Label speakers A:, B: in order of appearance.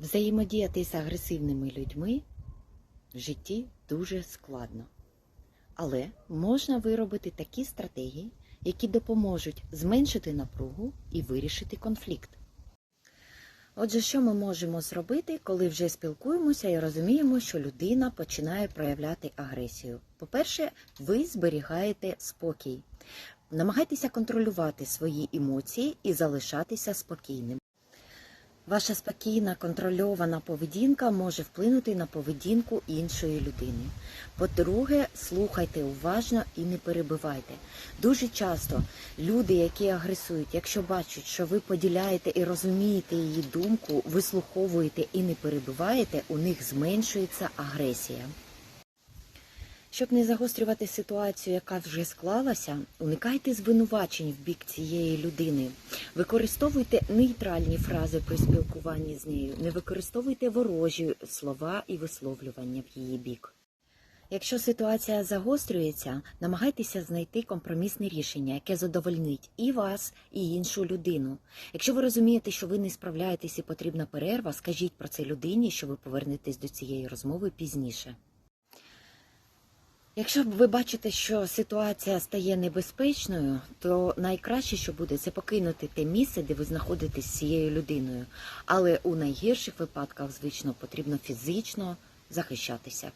A: Взаємодіяти з агресивними людьми в житті дуже складно. Але можна виробити такі стратегії, які допоможуть зменшити напругу і вирішити конфлікт. Отже, що ми можемо зробити, коли вже спілкуємося і розуміємо, що людина починає проявляти агресію? По-перше, ви зберігаєте спокій. Намагайтеся контролювати свої емоції і залишатися спокійним. Ваша спокійна контрольована поведінка може вплинути на поведінку іншої людини. По-друге, слухайте уважно і не перебивайте. Дуже часто люди, які агресують, якщо бачать, що ви поділяєте і розумієте її думку, вислуховуєте і не перебиваєте, у них зменшується агресія. Щоб не загострювати ситуацію, яка вже склалася, уникайте звинувачень в бік цієї людини. Використовуйте нейтральні фрази при спілкуванні з нею, не використовуйте ворожі слова і висловлювання в її бік. Якщо ситуація загострюється, намагайтеся знайти компромісне рішення, яке задовольнить і вас, і іншу людину. Якщо ви розумієте, що ви не справляєтесь і потрібна перерва, скажіть про це людині, що ви повернетесь до цієї розмови пізніше. Якщо ви бачите, що ситуація стає небезпечною, то найкраще, що буде, це покинути те місце, де ви знаходитесь з цією людиною. Але у найгірших випадках, звично, потрібно фізично захищатися.